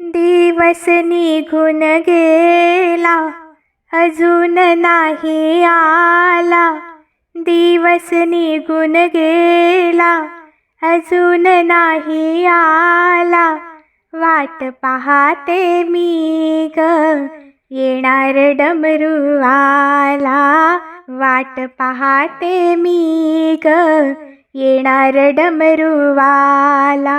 दिवस निघून गेला अजून नाही आला. दिवस निघून गेला अजून नाही आला. वाट पाहते मी ग येणार डमरूवाला वाट पाहते मी ग येणार डमरूवाला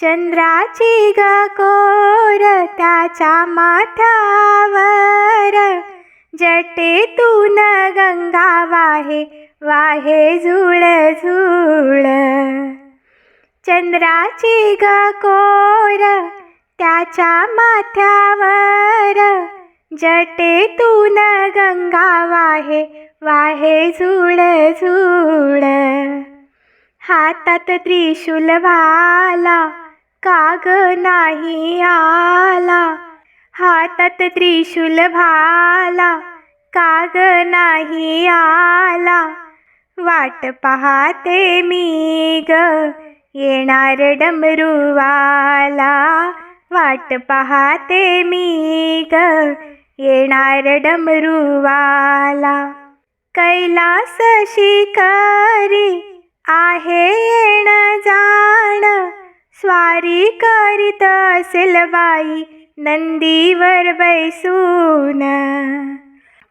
चंद्राची ग कोर त्याच्या माथ्यावर. जटेतून गंगा वाहे वाहे झुळ झुळ चंद्राची ग कोर त्याच्या माथ्यावर. जटेतून गंगा वाहे वाहे झुळ झुळ हातात त्रिशूल वाला काग नाही आला हातात त्रिशूल भाला काग नाही आला. वाट पाहते मी ग येणार डमरूवाला. वाट पाहते मी ग येणार डमरूवाला. कैलास शिकारी आहे येणं जाणं स्वारी करीत असेल बाई नंदीवर बैसून.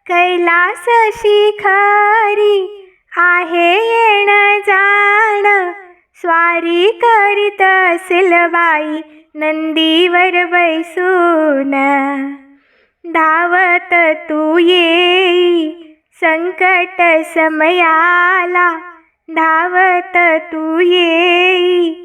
कैलास शिखरी आहे येण जाण. स्वारी करीत असेल बाई नंदीवर बैसून. धावत तू येई संकट समयाला. धावत तू येई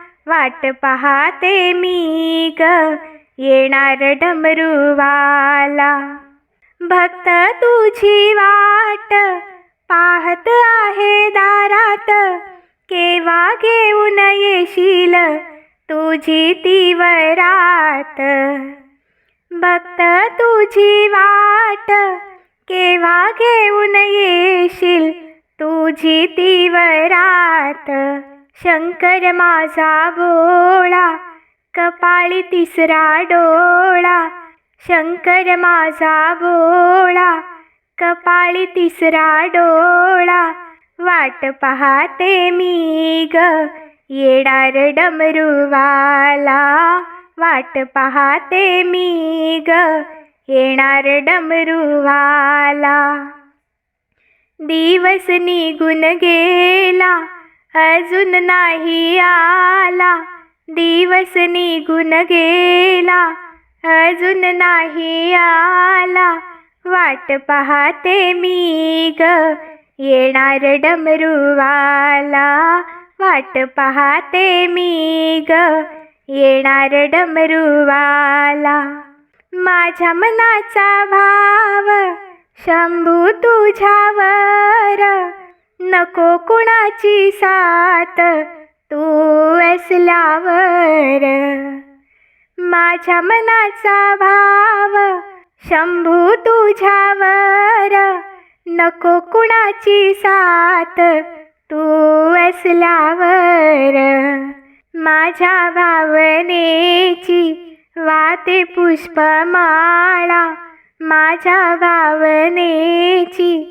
वाट पाहते मी ग. येणार डमरूवाला. भक्त तुझी वाट पाहत आहे दारात. केव्हा घेऊन येशील तुझी तीवरात? भक्त तुझी वाट केव्हा घेऊन येशील तुझी तीवरात? शंकर माझा भोळा कपाळी तिसरा डोळा. शंकर माझा भोळा कपाळी तिसरा डोळा. वाट पाहते मी ग येणार डमरूवाला. वाट पाहते मी ग येणार डमरूवाला. दिवस निघून गेला अजून नाही आला दिवस निघून गेला. अजून नाही आला वाट पाहते मी ग येणार डमरूवाला. वाट पाहते मी ग येणार डमरूवाला. माझ्या मनाचा भाव शंभू तुझ्यावर. नको कुणाची साथ तू असल्यावर माझ्या मनाचा भाव शंभू तुझ्यावर. नको कुणाची साथ तू असल्यावर माझ्या भावनेची वाते पुष्पमाळा माझ्या भावनेची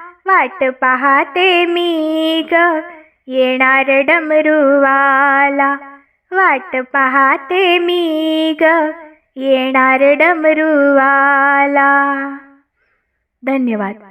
वाट पाहते मी ग. येणार डमरूवाला. वाट पाहते मी ग. येणार डमरूवाला. धन्यवाद.